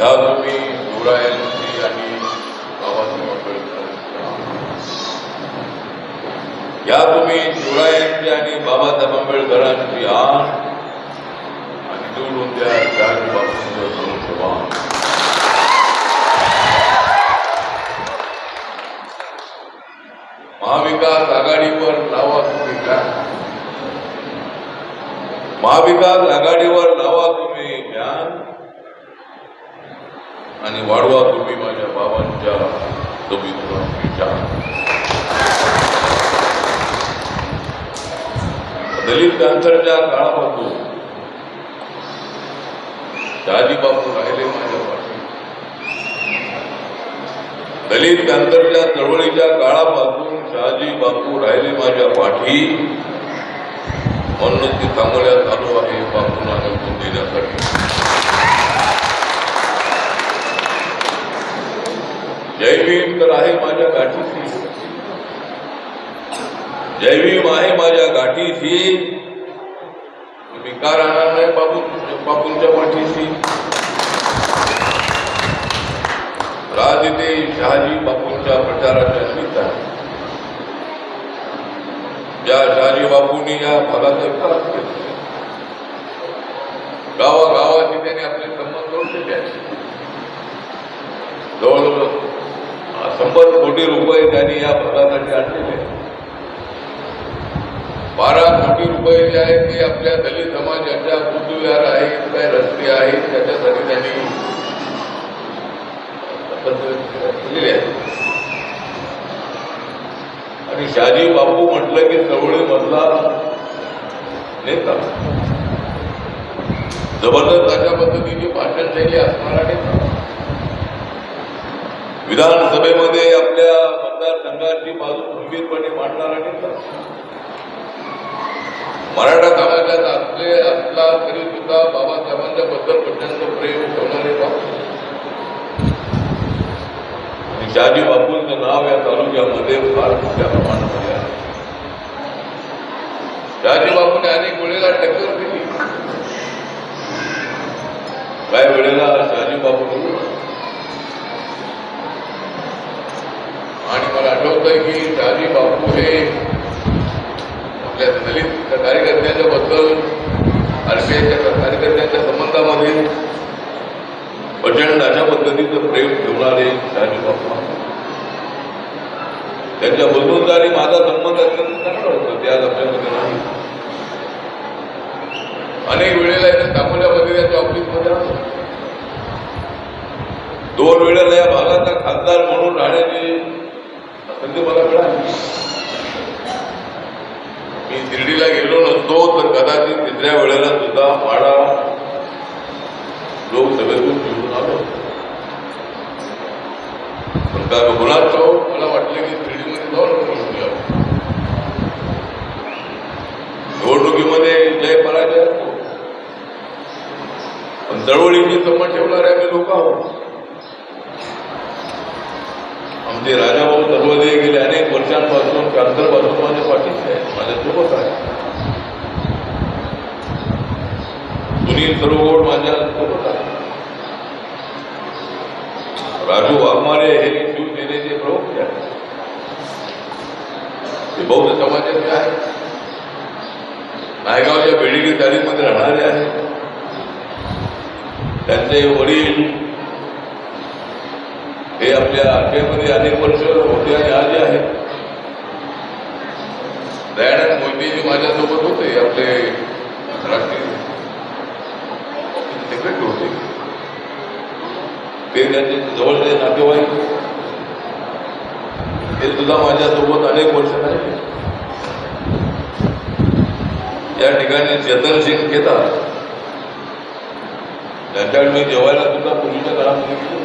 ह्या तुम्ही शिवरायांची आणि बाबासाहेब आंबेडकरांच्या या तुम्ही शिवरायांची आणि बाबासाहेब आंबेडकरांची आण आणि निवडून द्या जागी बापूंचं धनुष्यबाण महाविकास आघाडीवर लावा तुम्ही काय? महाविकास आघाडीवर लावा तुम्ही आणि वाढवा तुम्ही माझ्या बाबांच्या संविधानाची दलित कॅन्सरच्या काळापासून शहाजी बापू राहिले माझ्या पाठी. दलित कॅन्सरच्या चळवळीच्या काळापासून शहाजी बापू राहिले माझ्या पाठी. म्हणून ती थांबवण्यात आलो आहे बापूंना निवडून देण्यासाठी. भीम आहे माझ्या गाठीशी. का राहणार नाही बापू बापूंच्या पाठीशी राजते शहाजी बापूंच्या प्रचाराच्या निमित्ताने. ज्या शहाजी बापूंनी या भागाचा विकास केला. गावागावाशी त्यांनी आपले संबंध जोडलेले आहेत जवळजवळ शंभर कोटी रुपये त्यांनी या भागासाठी आणलेले आहेत. बारा कोटी रुपये जे आहेत ते आपल्या दलित समाजाच्या बुद्धविहार आहेत काय रस्ते आहेत त्याच्यासाठी त्यांनी दिले आणि शाजी बापू म्हटलं की चवळी मधला नेता. जबरदस्त अशा पद्धतीची भाषण शैली असणारा नेता विधानसभेमध्ये आपल्या मतदारसंघाची बाजू खंबीरपणे मांडणारा नेता मराठा समाजात असले असला तरी सुद्धा बाबासाहेबांच्या बद्दल प्रचंड प्रेम ठेवणारे शहाजी बापूंचं नाव या तालुक्यामध्ये फार मोठ्या प्रमाणामध्ये आहे शहाजी बापूने अनेक वेळेला टक्कर दिली काही वेळेला शहाजी बापू आणि मला आठवतंय की शहाजी बापू हे। आपल्या दलित कार्यकर्त्यांच्या बद्दल आरपीआयच्या कार्यकर्त्यांच्या संबंधामध्ये प्रचंड अशा पद्धतीचं प्रेम ठेवणारे शहाजी बाप्पा त्यांच्या बंधूंचा आणि माझा संबंध अत्यंत चांगला होता ते आज आपल्यामध्ये नाही. अनेक वेळेला इथे दाखवल्यामध्ये त्यांच्या ऑफिसमध्ये आलो. दोन वेळेला या भागाचा खासदार म्हणून राहण्याची संधी मला मिळाली. मी शिर्डीला गेलो नसतो तर कदाचित तिसऱ्या वेळेला सुद्धा माडा लोकसभेतून निवडून आलो. पण का रघुनाथ चौक मला वाटलं की शिर्डीमध्ये जाऊन निवडून घ्यावं निवडणुकीमध्ये जय पराजय असतो. पण चळवळीची समज ठेवणारे आम्ही लोक आहोत. आमचे राजाभाऊ सर्वोदय गेले अनेक वर्षांपासून कॅन्सरपासून माझ्या पाठी आहे माझ्या सोबत आहे सुनील सरोगोड माझ्या सोबत आहे राजू वाघमारे हे? शिवसेनेचे प्रमुख आहेत ते बौद्ध समाजाचे आहेत नायगावच्या बेडिगी तारीखमध्ये राहणारे आहेत त्यांचे वडील हे आपल्या आरपीआयमध्ये अनेक वर्ष होते आणि आजही आहेत दयानंद मोदीजी माझ्यासोबत होते आपले राष्ट्रीय सेक्रेटरी होते. ते त्यांचे जवळचे नातेवाईक. ते सुद्धा माझ्यासोबत अनेक वर्ष राहिले या ठिकाणी चेतन सिंग घेतात. त्यांच्याकडे मी जेवायला सुद्धा पूर्वीच्या काळामध्ये गेलो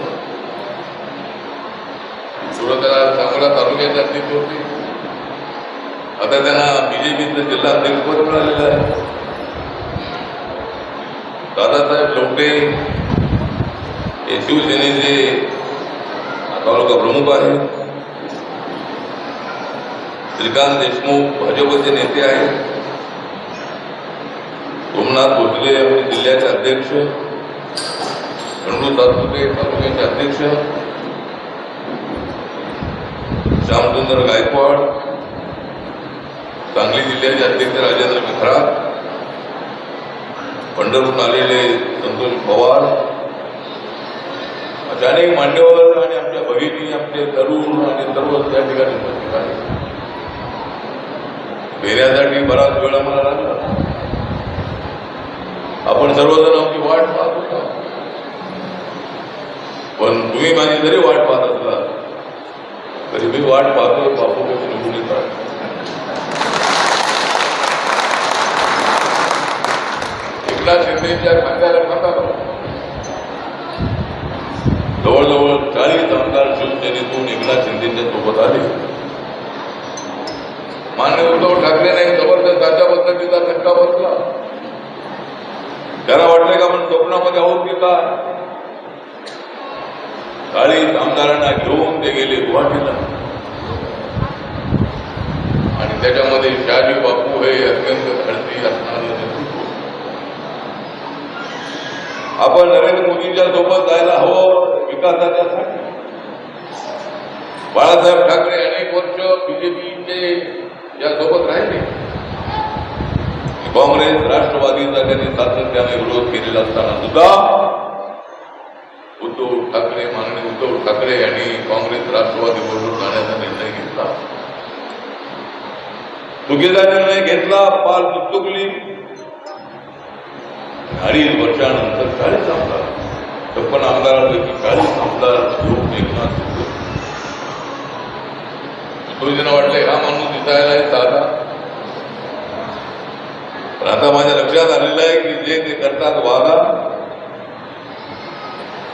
सुरत चांगला तालुक्यात होती. आता त्यांना बीजेपीचं जिल्हा अध्यक्षपद मिळालेलं आहे. दादासाहेब लोटे हे शिवसेनेचे तालुका प्रमुख आहेत. श्रीकांत देशमुख भाजपचे नेते आहेत. सोमनाथ भोसले आपले जिल्ह्याचे अध्यक्ष. खंडू तालुके तालुक्याचे अध्यक्ष. श्यामचंद्र गायकवाड सांगली जिल्ह्याचे अध्यक्ष राजेंद्र मित्रा पंढरपूर आलेले संतोष पवार अशा अनेक मान्यवर आणि आमच्या भगिनी आमचे तरुण आणि सर्व त्या ठिकाणी उपस्थित आहेत. फेऱ्यासाठी बराच वेळ आम्हाला लागला. आपण सर्वजण आमची वाट पाहत होता. पण तुम्ही माझी जरी वाट पाहत असला तरी मी वाट पाहतोय. एकनाथ शिंदेच्या खात्याला खाता जवळजवळ चाळीस आमदार शिवसेनेतून एकनाथ शिंदेच्या सोबत आले. मान्य उद्धव ठाकरेने जबरदस्त अशा पद्धतीचा धक्का बसला. त्याला वाटलं का आपण स्वप्नामध्ये आहोत की काय? चाळीस आमदारांना घेऊन ते गेले गुवाहाटीला. आणि त्याच्यामध्ये शाजी बापू हे अत्यंत धाडसी असणारे आपण नरेंद्र मोदींच्या सोबत जायला हवं विकासाच्यासाठी. बाळासाहेब ठाकरे अनेक वर्ष बीजेपीचे या सोबत राहिले. काँग्रेस राष्ट्रवादीचा त्यांनी सातत्याने विरोध केलेला असताना सुद्धा उद्धव ठाकरे माननीय उद्धव ठाकरे यांनी काँग्रेस राष्ट्रवादी बरोबर जाण्याचा निर्णय घेतला. चुकीचा निर्णय घेतला पाल चुकचुकली अडीच वर्षानंतर चाळीस आमदार छप्पन आमदारांपैकी चाळीस आमदार घेऊन एकनाथ शिंदे वाटले हा माणूस दिसायला साधा. पण आता माझ्या लक्षात आलेलं आहे की जे ते करतात वादा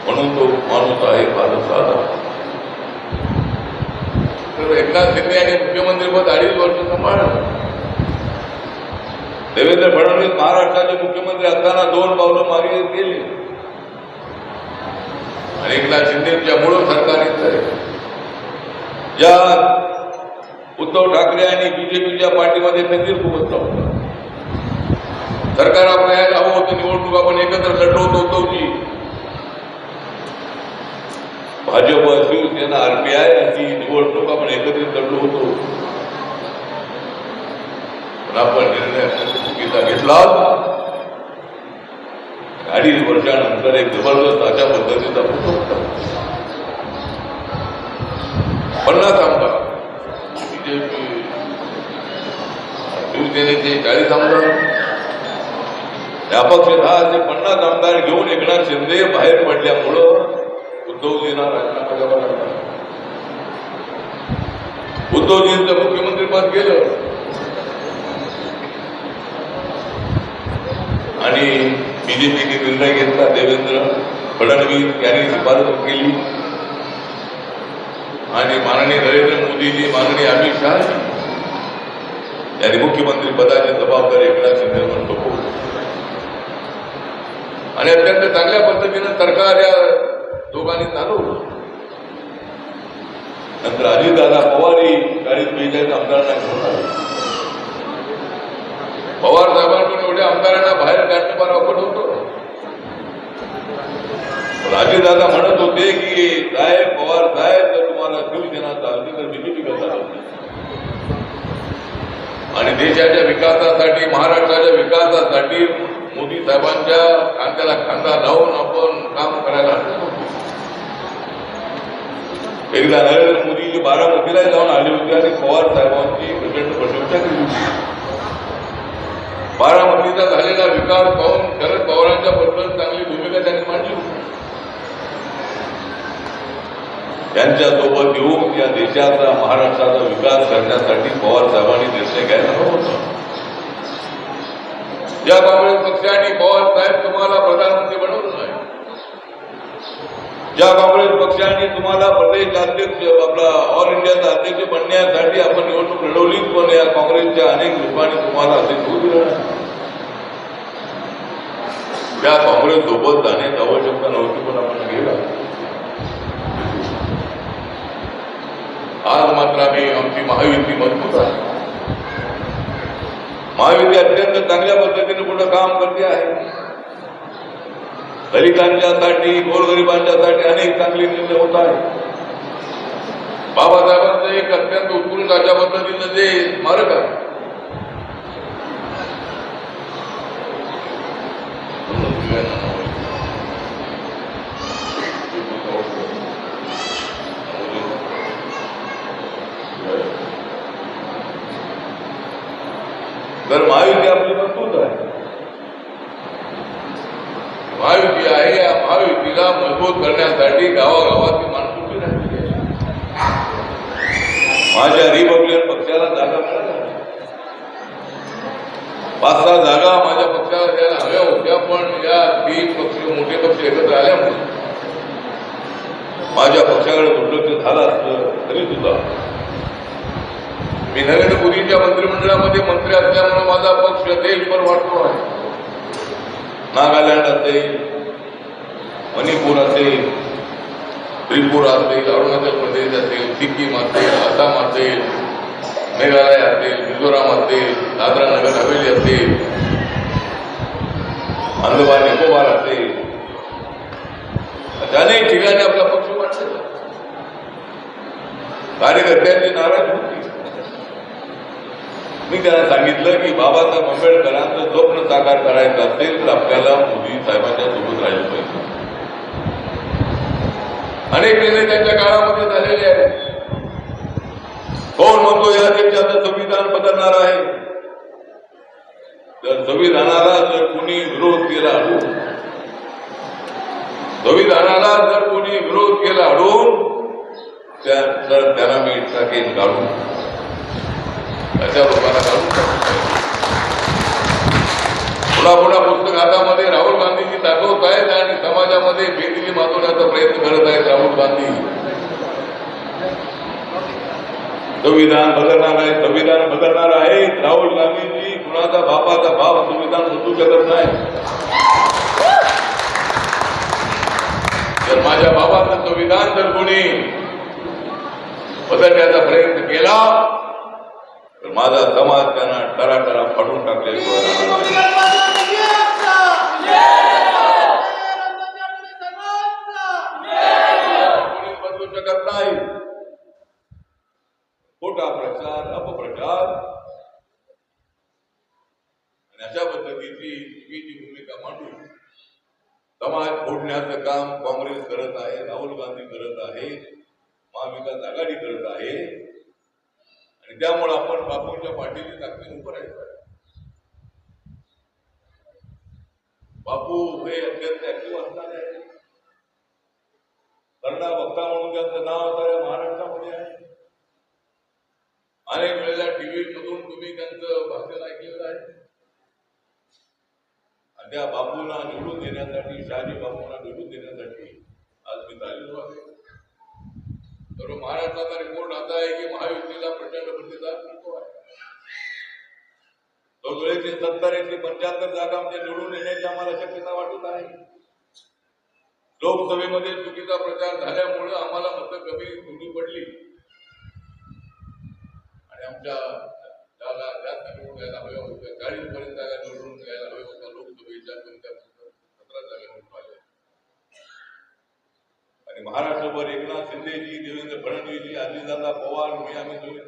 म्हणून तो माणूस आहे माझा साधा. तर एकनाथ शिंदे यांनी मुख्यमंत्रीपद अडीच वर्ष सांभाळलं. देवेंद्र फडणवीस महाराष्ट्राचे मुख्यमंत्री असताना दोन पावलं मागे गेले. आणि एकनाथ शिंदेच्या मूळ सरकारीत ज्या उद्धव ठाकरे आणि बीजेपीच्या पार्टीमध्ये खंजीर खूपच होता. सरकार आपल्या यायला हवं होतं निवडणूक आपण एकत्र लढलो होतो उद्धवजी. भाजप शिवसेना आरपीआय अशी निवडणूक आपण एकत्रित लढलो होतो पण आपण निर्णय चुकीचा घेतला अडीच वर्षानंतर एक जबरदस्त अशा पद्धतीचा फोटो पन्नास आमदार बीजेपी शिवसेनेचे चाळीस आमदार अपक्ष दहा ते पन्नास आमदार घेऊन एकनाथ शिंदे बाहेर पडल्यामुळं उद्धवजींना राजीनामा द्यावा लागला. उद्धवजींचं मुख्यमंत्री पद गेलं. आणि बीजेपीने निर्णय घेतला देवेंद्र फडणवीस यांनी शिफारस केली. आणि माननीय नरेंद्र मोदीजी माननीय अमित शहा यांनी मुख्यमंत्री पदाची जबाबदारी एकनाथ शिंदेवर सोपवली. आणि अत्यंत चांगल्या पद्धतीनं सरकार या दोघांनी चालवलं. नंतर अजितदादा पवारही चाळीस बेचाळीस आमदारांना घेऊन आले. पवार साहेबांकडे एवढ्या आमदारांना बाहेर काढणं फार अवघड होतं. राजेदादा म्हणत होते की साहेब पवार साहेब जर तुम्हाला शिवसेना चालते तर बीजेपी का आणि देशाच्या विकासासाठी महाराष्ट्राच्या विकासासाठी मोदी साहेबांच्या खांद्याला खांदा लावून आपण काम करायला एकदा नरेंद्र मोदी बारामतीला जाऊन आले होते आणि पवार साहेबांची प्रचंड प्रशंसा केली होती. बारामतीचा झालेला विकास पाहून शरद पवारांच्या बद्दल चांगली भूमिका त्यांनी मांडली. होती त्यांच्यासोबत येऊन या देशाचा महाराष्ट्राचा विकास करण्यासाठी पवार साहेबांनी निर्णय घ्यायला हवा होता. ज्या काँग्रेस पक्षाने पवार साहेब तुम्हाला प्रधानमंत्री ज्या काँग्रेस पक्षाने तुम्हाला प्रदेश अध्यक्ष आपला ऑल इंडियाचा अध्यक्ष बनण्यासाठी आपण निवडणूक लढवली पण या काँग्रेसच्या अनेक रूपाने तुम्हाला अध्यक्ष होऊ त्या काँग्रेस सोबत जाण्याची आवश्यकता नव्हती पण आपण गेला. आज मात्र आम्ही आमची महायुती मजबूत आहे. महायुती अत्यंत चांगल्या पद्धतीने पुढे काम करते आहे. दलितांच्यासाठी गोरगरिबांच्यासाठी अनेक चांगले निर्णय होत आहेत. बाबासाहेबांचं एक अत्यंत उत्कृष्ट अशा पद्धतीनं जे स्मारक आहे तर महायुती आपली मजबूत आहे महायुती आहे या महायुतीला करण्यासाठी गावागावातली माणसं उभी माझ्या रिपब्लिकन पक्षाला जागा पाच सहा जागा माझ्या पक्षाला द्यायला हव्या होत्या पण या तीन पक्ष मोठे पक्ष एकत्र आल्यामुळे माझ्या पक्षाकडे दुर्लक्ष झालं असलं तरी सुद्धा. मी नरेंद्र मोदींच्या मंत्रिमंडळामध्ये मंत्री असल्यामुळे माझा पक्ष देशभर वाटतो आहे. नागालँड असेल मणिपूर असेल त्रिपुरा असेल अरुणाचल प्रदेश असेल सिक्कीम असेल आसाम असेल मेघालय असेल मिझोराम असेल दादरा नगर हवेली असेल अंदमान निकोबार असेल अशा अनेक ठिकाणी आपला पक्ष वाटलेला कार्यकर्त्यांची नाराज होती. मी त्यांना सांगितलं की बाबासाहेब आंबेडकरांचं स्वप्न साकार करायचं असेल तर आपल्याला मोदी साहेबांच्या सोबत राहिलं पाहिजे. अनेक निर्णय त्यांच्या काळामध्ये झालेले आहेत. कोण म्हणतो या देशाचं संविधान बदलणार आहे? जर संविधानाला जर कोणी विरोध केला अडून संविधानाला जर कोणी विरोध केला अडून त्या तर त्याला मी टाकेन काढून. अशा लोकांना काढून टाकतो. पुन्हा पुस्तक हातामध्ये राहुल गांधीजी दाखवत आहेत आणि समाजामध्ये बेदिली माजवण्याचा प्रयत्न करत आहेत राहुल गांधी. संविधान बदलणार आहे संविधान बदलणार आहे. राहुल गांधीजी कुणाचा बापाचा बाप संविधान बदलू शकत नाही. जर माझ्या बाबाचं संविधान जर कोणी बदलण्याचा प्रयत्न केला तर माझा समाज त्यांना टराटरा फाडून टाकले नाही खोटा प्रचार अपप्रचार. आणि अशा पद्धतीची चुकीची भूमिका मांडून समाज फोडण्याचं काम काँग्रेस करत आहे राहुल गांधी करत आहे महाविकास आघाडी करत आहे. आणि त्यामुळे आपण बापूंच्या पाठीची ताकदीने उभं राहायचं बापू हे अत्यंत ऍक्टिव्ह असणारे आहे. कर्णा वक्ता म्हणून त्यांचं नाव साऱ्या महाराष्ट्रामध्ये आहे. अनेक वेळेला टीव्ही मधून तुम्ही त्यांचं भाषण ऐकलेलं आहे. आणि त्या बापूंना निवडून देण्यासाठी शहाजी बापूंना निवडून देण्यासाठी आज मी चाललेलो आहे. तर महाराष्ट्राचा रिपोर्ट असा आहे की महायुतीला प्रचंड प्रतिसाद मिळतो आहे सत्तर एकशे पंच्याहत्तर जागा आमच्या निवडून येण्याची आम्हाला शक्यता वाटत आहे. लोकसभेमध्ये चुकीचा प्रचार झाल्यामुळे आम्हाला मतं कमी कमी पडली. आणि आमच्या जागा जास्त निवडून घ्यायला हव्या होत्या चाळीस पर्यंत जागा निवडून घ्यायला हव्या होत्या लोकसभेच्या पण सतरा जागा निवडून आल्या. आणि महाराष्ट्रभर एकनाथ शिंदेजी देवेंद्र फडणवीसजी अजितदादा पवार मी आम्ही सगळे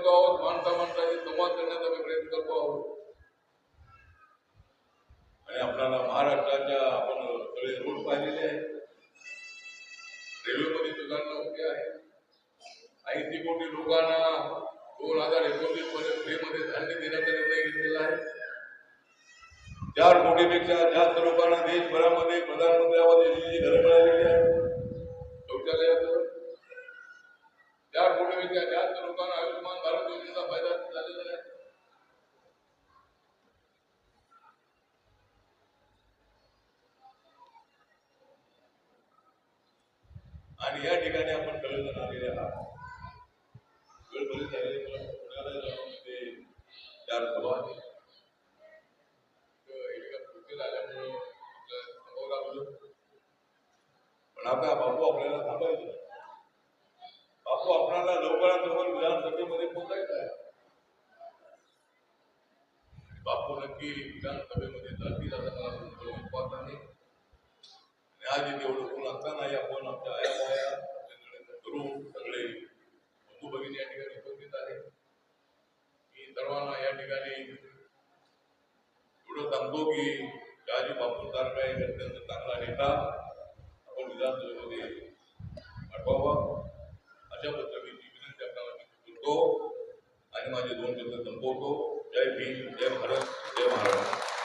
करतो आहोत माणसा माणसाशी संवाद करण्याचा आम्ही प्रयत्न करतो आहोत. आणि आपल्याला महाराष्ट्राच्या आपण सगळे रोड पाहिलेले आहेत. रेल्वेमध्ये सुधारणा होते आहे. ऐंशी कोटी लोकांना दोन हजार एकोणीसमध्ये फ्रीमध्ये धान्य देण्याचा निर्णय घेतलेला आहे. चार कोटीपेक्षा जास्त लोकांना देशभरामध्ये प्रधानमंत्री आवाज योजनेची घरं मिळालेली आहे शौचालयाचं चार कोटीपेक्षा जास्त लोकांना आयुष्यमान भारत योजनेचा फायदा झालेला आहे. आणि या ठिकाणी आपण कळवून आलेले आहात. वेळ बरीच झालेली मला पुण्याला जाऊन ते चार सभा आहेत. तर एका कृतीला आल्यामुळं आपलं पण आता बापू आपल्याला थांबायचं आहे. बापू आपल्याला लवकरात विधानसभेमध्ये जाती आहे मला तुमचा विश्वास आहे. आणि आज इथे ओळखून असतानाही आपण आमच्या आया बाया सगळे सगळे बंधू भगिनी या ठिकाणी उपस्थित आहे मी सर्वांना या ठिकाणी एवढं सांगतो की शहाजी बापू सारखा एक अत्यंत चांगला नेता आपण विधानसभेमध्ये पाठवावा अशा पद्धतीची विनंती आपल्याला मी करतो आणि माझे दोन शब्द संपवतो. जय भीम जय भारत जय महाराष्ट्र.